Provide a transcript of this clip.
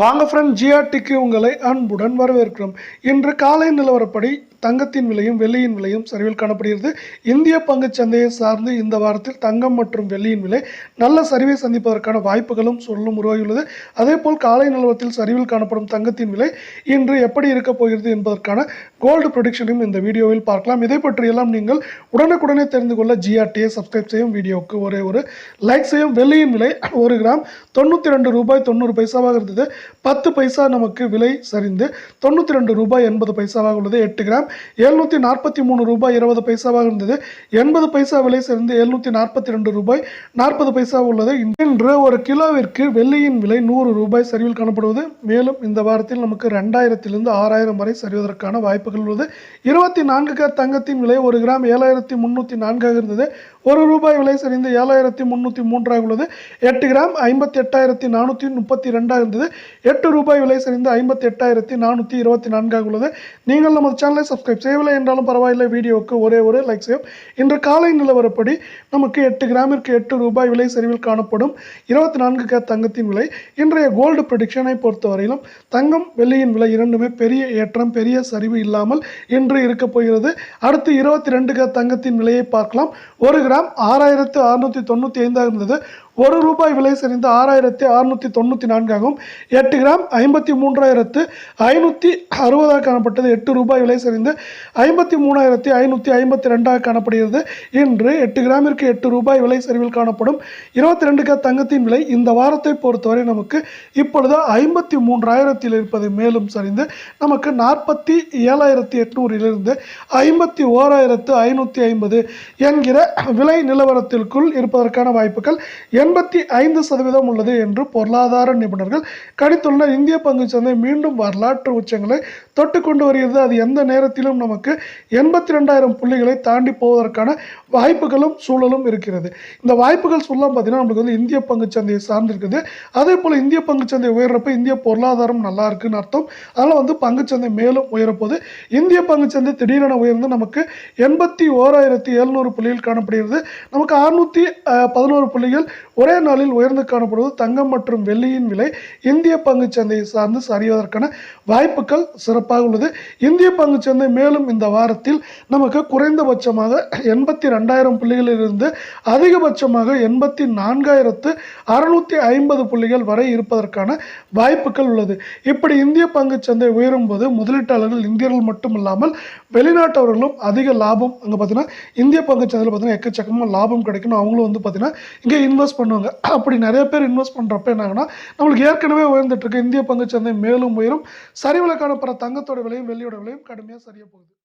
வாங்க ஃப்ரெண்ட் ஜிஆர்டிக்கு உங்களை அன்புடன் வரவேற்கிறோம். இன்று காலை நிலவரப்படி தங்கத்தின் விலையும் வெள்ளியின் விலையும் சரிவில் காணப்படுகிறது. இந்திய பங்குச் சந்தையை சார்ந்து இந்த வாரத்தில் தங்கம் மற்றும் வெள்ளியின் விலை நல்ல சரிவை சந்திப்பதற்கான வாய்ப்புகளும் சொல்லும் உருவாகியுள்ளது. அதேபோல் காலை நிலவரத்தில் சரிவில் காணப்படும் தங்கத்தின் விலை இன்று எப்படி இருக்கப் போகிறது என்பதற்கான கோல்டு ப்ரொடிக்ஷனையும் இந்த வீடியோவில் பார்க்கலாம். இதை பற்றியெல்லாம் நீங்கள் உடனுக்குடனே தெரிந்து கொள்ள ஜிஆர்டியை சப்ஸ்கிரைப் செய்யும் வீடியோவுக்கு ஒரே ஒரு லைக் செய்யும். வெள்ளியின் விலை ஒரு கிராம் தொண்ணூற்றி ரெண்டு ரூபாய் தொண்ணூறு பைசாவாக இருந்தது. பத்து பைசா நமக்கு விலை சரிந்து தொண்ணூற்றி ரெண்டு ரூபாய் எண்பது பைசாவாக உள்ளது. எட்டு கிராம் எழுநூற்றி நாற்பத்தி மூணு ரூபாய் இருபது பைசாவாக இருந்தது. எண்பது பைசா விலை சரிந்து எழுநூற்றி நாற்பத்தி ரெண்டு ரூபாய் நாற்பது பைசா உள்ளது. இன்று ஒரு கிலோவிற்கு வெள்ளியின் விலை நூறு ரூபாய் சரிவில் காணப்படுவது. மேலும் இந்த வாரத்தில் நமக்கு ரெண்டாயிரத்திலிருந்து ஆறாயிரம் வரை சரிவதற்கான வாய்ப்புகள் உள்ளது. இருபத்தி நான்கு க தங்கத்தின் விலை ஒரு கிராம் ஏழாயிரத்தி முந்நூற்றி நான்காக இருந்தது. ஒரு ரூபாய் விலை சரிந்து ஏழாயிரத்தி முந்நூற்றி மூன்றாக உள்ளது. எட்டு கிராம் ஐம்பத்தி எட்டாயிரத்தி நானூற்றி முப்பத்தி ரெண்டாக இருந்தது. எட்டு ரூபாய் விலை சரிந்து ஐம்பத்தி எட்டாயிரத்தி நானூற்றி இருபத்தி நான்காக உள்ளது. நீங்கள் நமது சேனலை சப்ஸ்கிரைப் செய்யவில்லை என்றாலும் பரவாயில்லை வீடியோவுக்கு ஒரே ஒரு லைக் செய்யும் இன்று காலை நிலவரப்படி நமக்கு எட்டு கிராமிற்கு எட்டு ரூபாய் விலை சரிவில் காணப்படும் இருபத்தி நான்கு கே தங்கத்தின் விலை. இன்றைய கோல்டு ப்ரொடிக்ஷனை பொறுத்தவரையிலும் தங்கம் வெள்ளியின் விலை இரண்டுமே பெரிய ஏற்றம் பெரிய சரிவு இல்லாமல் இன்று இருக்கப் போகிறது. அடுத்து இருபத்தி ரெண்டு கே தங்கத்தின் விலையை பார்க்கலாம். ஒரு கிராம் ஆறாயிரத்து அறுநூற்றி தொண்ணூற்றி ஐந்தாக இருந்தது. ஒரு ரூபாய் விலை சரிந்து ஆறாயிரத்தி அறுநூற்றி தொண்ணூற்றி நான்காகவும் எட்டு கிராம் ஐம்பத்தி மூன்றாயிரத்து ஐநூற்றி அறுபதாக காணப்பட்டது. எட்டு ரூபாய் விலை சரிந்து ஐம்பத்தி மூணாயிரத்தி ஐநூற்றி ஐம்பத்தி ரெண்டாக காணப்படுகிறது. இன்று எட்டு கிராமிற்கு எட்டு ரூபாய் விலை சரிவில் காணப்படும் இருபத்தி ரெண்டு க தங்கத்தின் விலை இந்த வாரத்தை பொறுத்தவரை நமக்கு இப்பொழுது ஐம்பத்தி மூன்றாயிரத்தில் இருப்பது. மேலும் சரிந்து நமக்கு நாற்பத்தி ஏழாயிரத்தி எட்நூறிலிருந்து ஐம்பத்தி ஓராயிரத்து ஐநூற்றி ஐம்பது என்கிற விலை நிலவரத்திற்குள் இருப்பதற்கான வாய்ப்புகள் எண்பத்தி ஐந்து சதவீதம் உள்ளது என்று பொருளாதார நிபுணர்கள் கணித்துள்ளனர். இந்திய பங்குச் சந்தை மீண்டும் வரலாற்று உச்சங்களை தொட்டு கொண்டு வருகிறது. அது எந்த நேரத்திலும் நமக்கு எண்பத்தி ரெண்டாயிரம் புள்ளிகளை தாண்டி போவதற்கான வாய்ப்புகளும் சூழலும் இருக்கிறது. இந்த வாய்ப்புகள் சொல்லலாம் பார்த்தீங்கன்னா நம்மளுக்கு வந்து இந்திய பங்குச் சந்தையை சார்ந்திருக்குது. அதே போல் இந்திய பங்குச் சந்தை உயர்றப்ப இந்திய பொருளாதாரம் நல்லா இருக்குன்னு அர்த்தம். அதனால் வந்து பங்குச் சந்தை மேலும் உயரப்போது இந்திய பங்குச் சந்தை திடீரென உயர்ந்து நமக்கு எண்பத்தி ஓராயிரத்தி எழுநூறு புள்ளிகள் காணப்படுகிறது. நமக்கு அறுநூற்றி பதினோரு புள்ளிகள் ஒரே நாளில் உயர்ந்து காணப்படுவது தங்கம் மற்றும் வெள்ளியின் விலை. இந்திய பங்குச் சந்தையை சார்ந்து சரிவதற்கான வாய்ப்புகள் சிறப்பாக உள்ளது. இந்திய பங்குச் சந்தை மேலும் இந்த வாரத்தில் நமக்கு குறைந்தபட்சமாக எண்பத்தி ரெண்டாயிரம் புள்ளிகளிலிருந்து அதிகபட்சமாக எண்பத்தி நான்காயிரத்து அறுநூற்றி ஐம்பது புள்ளிகள் வரை இருப்பதற்கான வாய்ப்புகள் உள்ளது. இப்படி இந்திய பங்குச் சந்தை உயரும் போது முதலீட்டாளர்கள் இந்தியர்கள் மட்டும் இல்லாமல் வெளிநாட்டவர்களும் அதிக லாபம் அங்கே பார்த்தீங்கன்னா இந்திய பங்கு சந்தையில் பார்த்தீங்கன்னா எக்கச்சக்கமாக லாபம் கிடைக்கணும். அவங்களும் வந்து பார்த்தீங்கன்னா இங்கே இன்வெஸ்ட் பண்ணுவாங்க. அப்படி நிறைய பேர் இன்வெஸ்ட் பண்ணுறப்ப என்ன நம்மளுக்கு ஏற்கனவே உயர்ந்துட்டு இருக்கு. இந்திய பங்குச்சந்தை மேலும் உயரும். சரிவில் காணப்படுற தங்கத்தோட விலையும் வெள்ளியோட விலையும் கடுமையாக சரியாக போகுது.